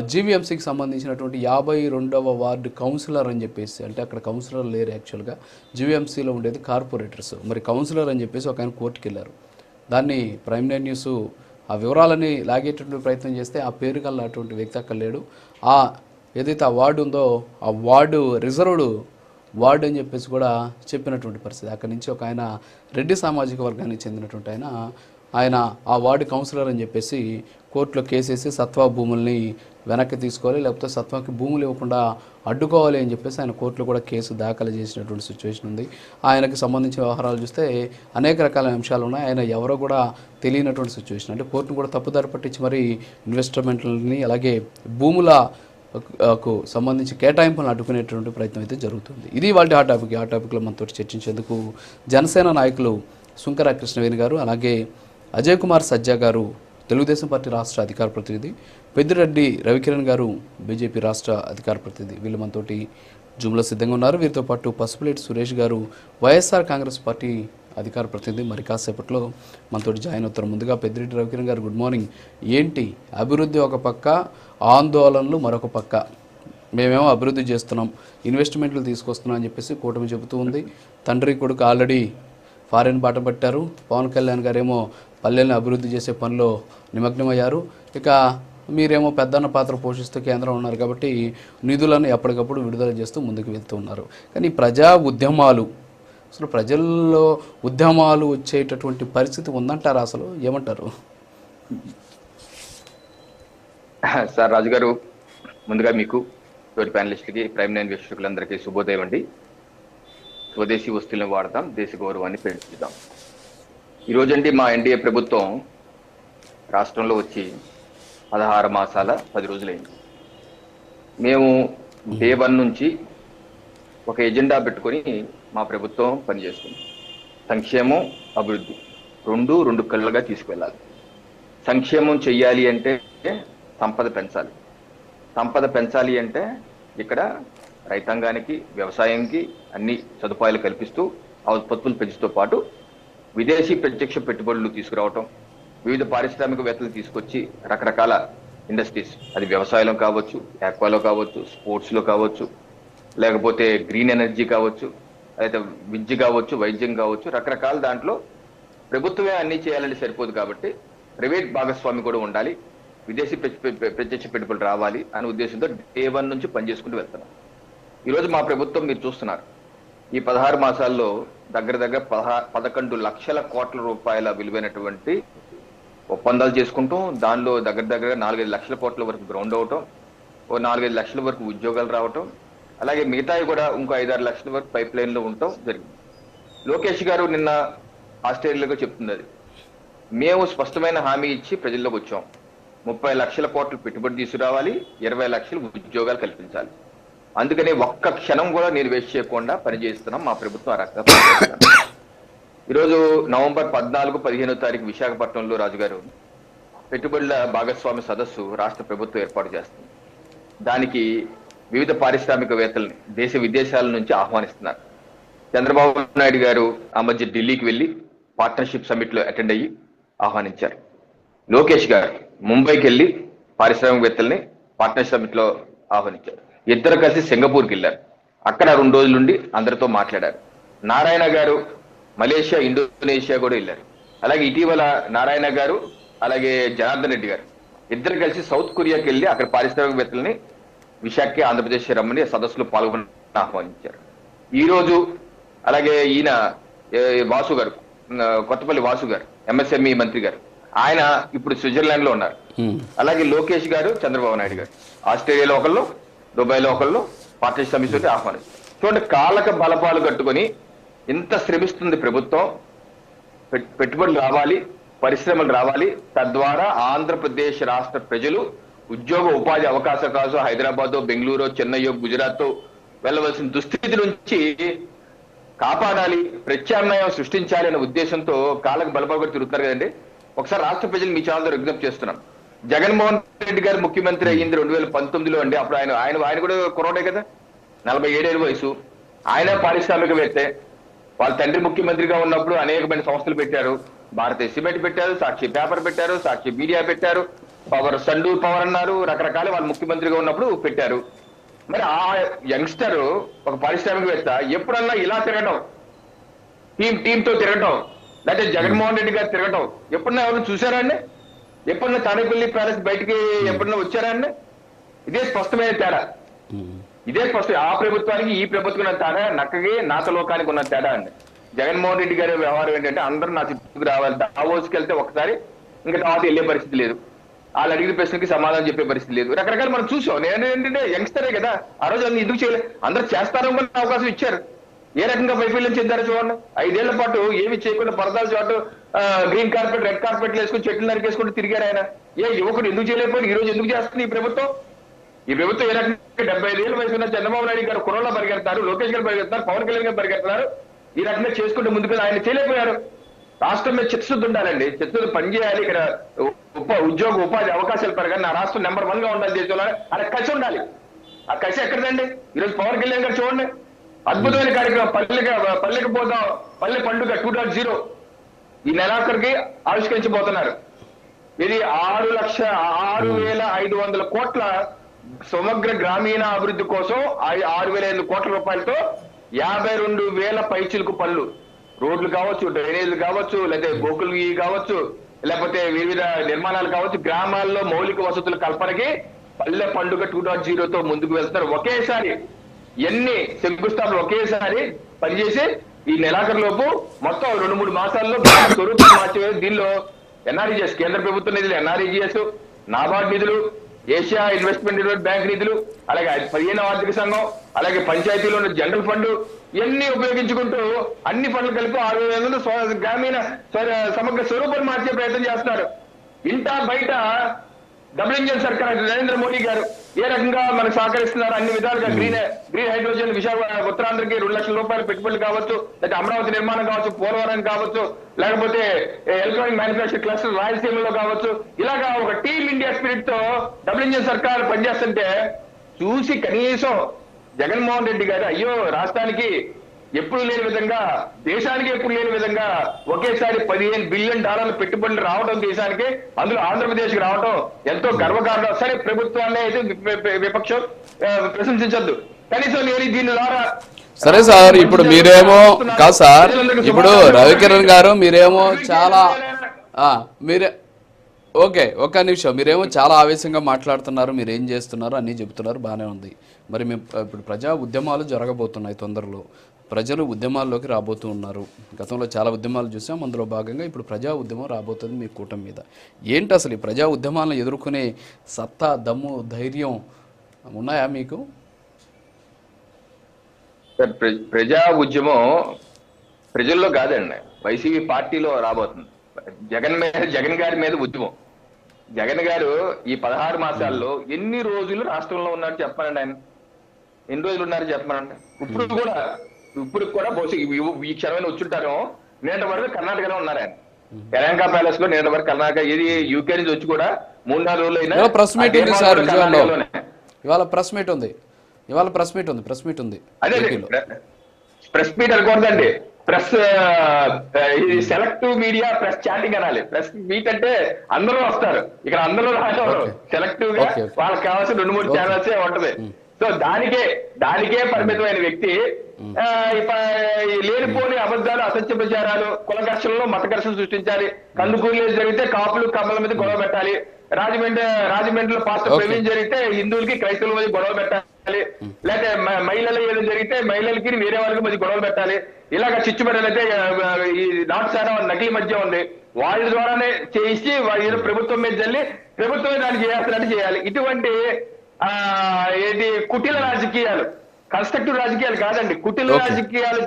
జీవీఎంసీకి సంబంధించినటువంటి యాభై రెండవ వార్డు కౌన్సిలర్ అని చెప్పేసి అంటే అక్కడ కౌన్సిలర్ లేరు యాక్చువల్గా జీవీఎంసీలో ఉండేది కార్పొరేటర్స్. మరి కౌన్సిలర్ అని చెప్పేసి ఒక ఆయన కోర్టుకి వెళ్ళారు. దాన్ని ప్రైమ్ నైన్ న్యూస్ ఆ వివరాలని లాగేటటువంటి ప్రయత్నం చేస్తే ఆ పేరు కల్లా అటువంటి వ్యక్తి అక్కడ లేడు. ఆ ఏదైతే ఆ వార్డు ఉందో ఆ వార్డు రిజర్వ్డ్ వార్డు అని చెప్పేసి కూడా చెప్పినటువంటి పరిస్థితి. అక్కడి నుంచి ఒక ఆయన రెడ్డి సామాజిక వర్గానికి చెందినటువంటి ఆయన ఆయన ఆ వార్డు కౌన్సిలర్ అని చెప్పేసి కోర్టులో కేసేసి సత్వా భూముల్ని వెనక్కి తీసుకోవాలి లేకపోతే సత్వంకి భూములు ఇవ్వకుండా అడ్డుకోవాలి అని చెప్పేసి ఆయన కోర్టులో కూడా కేసు దాఖలు చేసినటువంటి సిచ్యువేషన్ ఉంది. ఆయనకి సంబంధించిన వ్యవహారాలు చూస్తే అనేక రకాల అంశాలు ఉన్నాయి. ఆయన ఎవరో కూడా తెలియనటువంటి సిచ్యువేషన్ అంటే కోర్టును కూడా తప్పుదారి పట్టించి మరి ఇన్వెస్ట్మెంట్లని అలాగే భూముల కు సంబంధించి కేటాయింపులను అడ్డుకునేటువంటి ప్రయత్నం అయితే జరుగుతుంది. ఇది వాళ్ళ ఆ టాపిక్ ఆ టాపిక్లో మనతో చర్చించేందుకు జనసేన నాయకులు సుంకర కృష్ణవేణి గారు అలాగే అజయ్ కుమార్ సజ్జా గారు తెలుగుదేశం పార్టీ రాష్ట్ర అధికార ప్రతినిధి పెద్దిరెడ్డి రవికిరణ్ గారు బీజేపీ రాష్ట్ర అధికార ప్రతినిధి. వీళ్ళు మనతోటి జూమ్లో సిద్ధంగా ఉన్నారు. వీరితో పాటు పసుపులేటి సురేష్ గారు వైఎస్ఆర్ కాంగ్రెస్ పార్టీ అధికార ప్రతినిధి. మరి కాసేపట్లో మనతోటి జాయిన్ అవుతారు. ముందుగా పెద్దిరెడ్డి రవికిరణ్ గారు గుడ్ మార్నింగ్. ఏంటి? అభివృద్ధి ఒక పక్క ఆందోళనలు మరొక పక్క. మేమేమో అభివృద్ధి చేస్తున్నాం ఇన్వెస్ట్మెంట్లు తీసుకొస్తున్నాం అని చెప్పేసి కూటమి చెబుతూ ఉంది. తండ్రి కొడుకు ఆల్రెడీ ఫారెన్ బాట పట్టారు. పవన్ కళ్యాణ్ గారేమో పల్లెల్ని అభివృద్ధి చేసే పనిలో నిమగ్నమయ్యారు. ఇక మీరేమో పెద్దన్న పాత్ర పోషిస్తూ కేంద్రం ఉన్నారు కాబట్టి నిధులను ఎప్పటికప్పుడు విడుదల చేస్తూ ముందుకు వెళ్తూ ఉన్నారు. కానీ ప్రజా ఉద్యమాలు అసలు ప్రజల్లో ఉద్యమాలు వచ్చేటటువంటి పరిస్థితి ఉందంటారా అసలు? ఏమంటారు? సార్ రాజుగారు ముందుగా మీకు తోటి ప్యానలిస్టులకి ప్రైమ్ నైన్ వీక్షకులందరికీ శుభోదయం అండి. స్వదేశీ వస్తువులను వాడతాం దేశ గౌరవాన్ని పెంచుదాం ఈరోజండి మా ఎన్డీఏ ప్రభుత్వం రాష్ట్రంలో వచ్చి పదహారు మాసాల పది రోజులైంది. మేము డే వన్ నుంచి ఒక ఎజెండా పెట్టుకొని మా ప్రభుత్వం పనిచేస్తుంది. సంక్షేమం అభివృద్ధి రెండు రెండు కళ్ళుగా తీసుకువెళ్ళాలి. సంక్షేమం చెయ్యాలి అంటే సంపద పెంచాలి. సంపద పెంచాలి అంటే ఇక్కడ రైతాంగానికి వ్యవసాయంకి అన్ని సదుపాయాలు కల్పిస్తూ ఆ ఉత్పత్తులు పెంచుతో పాటు విదేశీ ప్రత్యక్ష పెట్టుబడులు తీసుకురావటం వివిధ పారిశ్రామికవేత్తలు తీసుకొచ్చి రకరకాల ఇండస్ట్రీస్ అది వ్యవసాయంలో కావచ్చు ఆక్వాలో కావచ్చు స్పోర్ట్స్లో కావచ్చు లేకపోతే గ్రీన్ ఎనర్జీ కావచ్చు అయితే విద్య కావచ్చు వైద్యం కావచ్చు రకరకాల దాంట్లో ప్రభుత్వమే అన్ని చేయాలని సరిపోదు కాబట్టి ప్రైవేట్ భాగస్వామి కూడా ఉండాలి విదేశీ ప్రత్యక్ష పెట్టుబడులు రావాలి అనే ఉద్దేశంతో డే వన్ నుంచి పనిచేసుకుంటూ వెళ్తున్నాం. ఈరోజు మా ప్రభుత్వం మీరు చూస్తున్నారు. ఈ పదహారు మాసాల్లో దగ్గర దగ్గర పదహా పదకొండు లక్షల కోట్ల రూపాయల విలువైనటువంటి ఒప్పందాలు చేసుకుంటాం దానిలో దగ్గర దగ్గర నాలుగైదు లక్షల కోట్ల వరకు గ్రౌండ్ అవటం ఓ నాలుగైదు లక్షల వరకు ఉద్యోగాలు రావటం అలాగే మిగతాయి కూడా ఇంకో ఐదారు లక్షల వరకు పైప్ లైన్లో ఉండటం జరిగింది. లోకేష్ గారు నిన్న ఆస్ట్రేలియాలో చెప్తుంది అది మేము స్పష్టమైన హామీ ఇచ్చి ప్రజల్లోకి వచ్చాం. ముప్పై లక్షల కోట్లు పెట్టుబడి తీసుకురావాలి ఇరవై లక్షలు ఉద్యోగాలు కల్పించాలి. అందుకని ఒక్క క్షణం కూడా నేను వేస్ట్ చేయకుండా పనిచేస్తున్నాం మా ప్రభుత్వం ఆ రకంగా ఈరోజు నవంబర్ పద్నాలుగు పదిహేనో తారీఖు విశాఖపట్నంలో రాజుగారు పెట్టుబడుల భాగస్వామి సదస్సు రాష్ట్ర ప్రభుత్వం ఏర్పాటు చేస్తుంది. దానికి వివిధ పారిశ్రామికవేత్తల్ని దేశ విదేశాల నుంచి ఆహ్వానిస్తున్నారు. చంద్రబాబు నాయుడు గారు ఆ మధ్య ఢిల్లీకి వెళ్ళి పార్ట్నర్షిప్ సమిట్లో అటెండ్ అయ్యి ఆహ్వానించారు. లోకేష్ గారు ముంబైకి వెళ్ళి పారిశ్రామికవేత్తల్ని పార్ట్నర్ సమ్మిట్లో ఆహ్వానించారు. ఇద్దరు కలిసి సింగపూర్కి వెళ్ళారు. అక్కడ రెండు రోజులుండి అందరితో మాట్లాడారు. నారాయణ గారు మలేషియా ఇండోనేషియా కూడా వెళ్ళారు. అలాగే ఇటీవల నారాయణ గారు అలాగే జనార్దన్ రెడ్డి గారు ఇద్దరు కలిసి సౌత్ కొరియాకి వెళ్ళి అక్కడ పారిశ్రామికవేత్తల్ని విశాఖ ఆంధ్రప్రదేశ్ రమ్మని సదస్సులో పాల్గొని ఆహ్వానించారు. ఈ రోజు అలాగే ఈయన వాసు గారు కొత్తపల్లి వాసు గారు ఎంఎస్ఎంఈ మంత్రి గారు ఆయన ఇప్పుడు స్విట్జర్లాండ్లో ఉన్నారు. అలాగే లోకేష్ గారు చంద్రబాబు నాయుడు గారు. ఆస్ట్రేలియాలో ఒకళ్ళు దుబాయ్లో ఒకళ్ళు పార్టీ సమితి ఆహ్వానం. చూడండి కాళ్ళక బలపాలు కట్టుకొని ఇంత శ్రమిస్తుంది ప్రభుత్వం పెట్- పెట్టుబడులు రావాలి పరిశ్రమలు రావాలి. తద్వారా ఆంధ్రప్రదేశ్ రాష్ట్ర ప్రజలు ఉద్యోగ ఉపాధి అవకాశం కాదు హైదరాబాద్ బెంగళూరు చెన్నై గుజరాత్ వెళ్ళవలసిన దుస్థితి నుంచి కాపాడాలి ప్రత్యామ్నాయం సృష్టించాలి అనే ఉద్దేశంతో కాళ్ళకు బలపడి తిరుగుతున్నారు కదండి. ఒకసారి రాష్ట్ర ప్రజలు మీ ఛానల్ ద్వారా విజ్ఞప్తి చేస్తున్నాం. జగన్మోహన్ రెడ్డి గారు ముఖ్యమంత్రి అయ్యింది రెండు వేల పంతొమ్మిదిలో అండి. అప్పుడు ఆయన ఆయన ఆయన కూడా కుర్రోడే కదా. నలభై ఏడేళ్ళ వయసు. ఆయన పారిశ్రామికవేత్తే. వాళ్ళ తండ్రి ముఖ్యమంత్రిగా ఉన్నప్పుడు అనేకమైన సంస్థలు పెట్టారు. భారతీయ సిమెంట్ పెట్టారు సాక్షి పేపర్ పెట్టారు సాక్షి మీడియా పెట్టారు. పవర్ సండూర్ పవర్ అన్నారు. రకరకాల వాళ్ళు ముఖ్యమంత్రిగా ఉన్నప్పుడు పెట్టారు. మరి ఆ యంగ్స్టర్ ఒక పారిశ్రామికవేత్త ఎప్పుడన్నా ఇలా తిరగటం టీం టీమ్తో తిరగటం లేకపోతే జగన్మోహన్ రెడ్డి గారు తిరగటం ఎప్పుడన్నా ఎవరు చూసారా అండి? ఎప్పుడన్నా తాడేపల్లి ప్యాలెస్ బయటికి ఎప్పుడన్నా వచ్చారా అండి? ఇదే స్పష్టమైన తేడా. ఉమ్. ఇదే స్పష్టం ఆ ప్రభుత్వానికి ఈ ప్రభుత్వం ఉన్న తేడా నక్కకి నాత లోకానికి ఉన్న తేడా అండి. జగన్మోహన్ రెడ్డి గారి వ్యవహారం ఏంటంటే అందరూ నా చుట్టూకు రావాలి. దావోస్కి వెళ్తే ఒకసారి ఇంకా తర్వాత వెళ్ళే పరిస్థితి లేదు. వాళ్ళు అడిగిన ప్రశ్నకి సమాధానం చెప్పే పరిస్థితి లేదు. రకరకాల మనం చూసాం. నేను ఏంటంటే యంగ్స్టరే కదా. ఆ రోజు అన్ని ఎందుకు చేయలేదు అందరూ చేస్తారో అని అవకాశం ఇచ్చారు. ఏ రకంగా వైఫల్యం చెందారు చూడండి. ఐదేళ్ళ పాటు ఏమి చేయకుండా పరదాల చోటు గ్రీన్ కార్పెట్ రెడ్ కార్పెట్లు వేసుకుని చెట్లు నరికేసుకుంటూ తిరిగారు ఆయన. ఏ యువకుడు ఎందుకు చేయలేకపోయి ఈ రోజు ఎందుకు చేస్తుంది ఈ ప్రభుత్వం? ఈ ప్రభుత్వం ఏ రకంగా డెబ్బై ఐదేళ్ళ వయసు ఉన్న చంద్రబాబు నాయుడు గారు కుర్రలో పరిగెడతారు లోకేష్ గారు పరిగెడతారు పవన్ కళ్యాణ్ గారు పరిగెడతారు ఈ రకంగా చేసుకుంటూ ముందుకు ఆయన చేయలేకపోయారు. రాష్ట్రం మీద చిత్తశుద్ధి ఉండాలండి. చిత్తశుద్ధి పనిచేయాలి ఇక్కడ ఉప ఉద్యోగ ఉపాధి అవకాశాలు పెరగాలి. నా రాష్ట్రం నెంబర్ వన్గా ఉండాలి దేశంలో అలా కసి ఉండాలి. ఆ కసి ఎక్కడదండి? ఈరోజు పవన్ కళ్యాణ్ గారు చూడండి. అద్భుతమైన కార్యక్రమం. పల్లెకి పల్లెకి పోదాం. పల్లె పండుగ టూ డాట్ జీరో. ఈ నెలాఖరికి ఆవిష్కరించబోతున్నారు. ఇది ఆరు లక్ష ఆరు వేల ఐదు వందల కోట్ల సమగ్ర గ్రామీణ అభివృద్ధి కోసం ఆరు వేల ఐదు కోట్ల రూపాయలతో యాభై రెండు వేల పైచిలకు పనులు రోడ్లు కావచ్చు డ్రైనేజీలు కావచ్చు లేకపోతే గోకులు కావచ్చు లేకపోతే వివిధ నిర్మాణాలు కావచ్చు గ్రామాల్లో మౌలిక వసతుల కల్పనకి పల్లె పండుగ టూ డాట్ జీరోతో ముందుకు వెళ్తున్నారు. ఒకేసారి ఎన్ని శంకుస్థాపనలు ఒకేసారి పనిచేసి ఈ నెలాఖరు లోపు మొత్తం రెండు మూడు మాసాల్లో స్వరూపం మార్చే దీనిలో ఎన్ఆర్ఈజిఎస్ కేంద్ర ప్రభుత్వ నిధులు ఎన్ఆర్ఈజిఎస్ నాబార్డ్ నిధులు ఏషియా ఇన్వెస్ట్మెంట్ బ్యాంక్ నిధులు అలాగే పదిహేను ఆర్థిక సంఘం అలాగే పంచాయతీలో ఉన్న జనరల్ ఫండ్ ఇవన్నీ ఉపయోగించుకుంటూ అన్ని ఫండ్లు కలిపి ఆరు వేల గ్రామీణ సమగ్ర స్వరూపం మార్చే ప్రయత్నం చేస్తున్నారు. ఇంటా బయట డబుల్ ఇంజన్ సర్కార్ నరేంద్ర మోడీ గారు ఏ రకంగా మనకు సహకరిస్తున్నారు? అన్ని విధాలుగా గ్రీన్ గ్రీన్ హైడ్రోజన్ విశాఖ ఉత్తరాంధ్రకి రెండు లక్షల రూపాయల పెట్టుబడులు కావచ్చు లేకపోతే అమరావతి నిర్మాణం కావచ్చు పోలవరం కావచ్చు లేకపోతే ఎలక్ట్రానిక్ మ్యానుఫాక్చర్ క్లస్టర్ రాయలసీమలో కావచ్చు. ఇలాగా ఒక టీమ్ ఇండియా స్పిరిట్తో డబుల్ ఇంజన్ సర్కార్ పనిచేస్తుంటే చూసి కనీసం జగన్మోహన్ రెడ్డి గారు అయ్యో రాష్ట్రానికి ఎప్పుడు లేని విధంగా దేశానికి ఎప్పుడు లేని విధంగా ఒకేసారి పదిహేను బిలియన్ డాలర్ల పెట్టుబడులు రావడం దేశానికి అందులో ఆంధ్రప్రదేశ్కి రావడం ఎంతో గర్వకారణం. సరే ప్రభుత్వాన్ని అయితే విపక్షం ప్రశంసించద్దు. కనీసం నేను దీని ద్వారా సరే సార్ ఇప్పుడు మీరేమో కాదు సార్ ఇప్పుడు రవికిరణ్ గారు మీరేమో చాలా ఆ, మీరే ఓకే ఒక్క నిమిషం. మీరేమో చాలా ఆవేశంగా మాట్లాడుతున్నారు మీరు ఏం చేస్తున్నారు అన్నీ చెబుతున్నారు బాగానే ఉంది. మరి మేము ఇప్పుడు ప్రజా ఉద్యమాలు జరగబోతున్నాయి తొందరలో. ప్రజలు ఉద్యమాల్లోకి రాబోతూ ఉన్నారు. గతంలో చాలా ఉద్యమాలు చూసాం. అందులో భాగంగా ఇప్పుడు ప్రజా ఉద్యమం రాబోతుంది మీ కూటమి మీద. ఏంటి అసలు ఈ ప్రజా ఉద్యమాలను ఎదుర్కొనే సత్తా దమ్ము ధైర్యం ఉన్నాయా మీకు? ప్రజా ఉద్యమం ప్రజల్లో కాదండి. వైసీపీ పార్టీలో రాబోతుంది. జగన్ మీద జగన్ గారి మీద ఉద్యమం. జగన్ గారు ఈ పదహారు మాసాల్లో ఎన్ని రోజులు రాష్ట్రంలో ఉన్నారు చెప్పానండి ఆయన. ఎన్ని రోజులు ఉన్నారు చెప్పానండి. ఇప్పుడు కూడా ఇప్పుడు కూడా బహుశా ఈ- క్షణమైన వచ్చుంటారు. నేటి వరకు కర్ణాటకలో ఉన్నారు ఆయన. తెలంగాణ ప్యాలెస్లో నేటి వరకు కర్ణాటక ఇది యూకే నుంచి వచ్చి కూడా మూడు నాలుగు రోజులు అయినా ప్రెస్ మీట్ ఉంది సార్. ఇవాళ ప్రెస్ మీట్ ఉంది. ఇవాళ ప్రెస్ మీట్ ఉంది ప్రెస్ మీట్ ఉంది. అదే. ప్రెస్ మీట్ అనుకోవద్దండి ప్రెస్ ఇది సెలెక్టివ్ మీడియా ప్రెస్ చాటింగ్ అనాలి. ప్రెస్ మీట్ అంటే అందరూ వస్తారు. ఇక్కడ అందరూ రాసేవారు. సెలెక్టివ్గా. వాళ్ళకి కావాల్సిన రెండు మూడు. ఛానల్స్ ఉంటది. సో దానికే దానికే పరిమితమైన వ్యక్తి లేనిపోని అబద్ధాలు అసత్య ప్రచారాలు కుల ఘర్షణలో మత ఘర్షణ సృష్టించాలి కందుకూరులో జరిగితే కాపులు కమ్మల మీద గొడవ పెట్టాలి. రాజమండ్రి రాజమండ్రిలో పాస్టర్. ప్రవీణ్ జరిగితే హిందువులకి క్రైస్తవుల మధ్య గొడవ పెట్టాలి. లేకపోతే మహిళలు ఏదో జరిగితే మహిళలకి వేరే వాళ్ళకి మధ్య గొడవలు పెట్టాలి. ఇలాగ చిచ్చు పెట్టాలంటే ఆ, ఈ నాటుసారా నకిలీ మధ్య ఉంది. వాళ్ళ ద్వారానే చేసి వాళ్ళు ఏదో ప్రభుత్వం మీద జల్లి ప్రభుత్వమే దాన్ని చేయాల్సినట్టు చేయాలి. ఇటువంటి ఆ ఏంటి కుటిల రాజకీయాలు కన్స్ట్రక్టివ్ రాజకీయాలు కాదండి కుటిల. రాజకీయాలు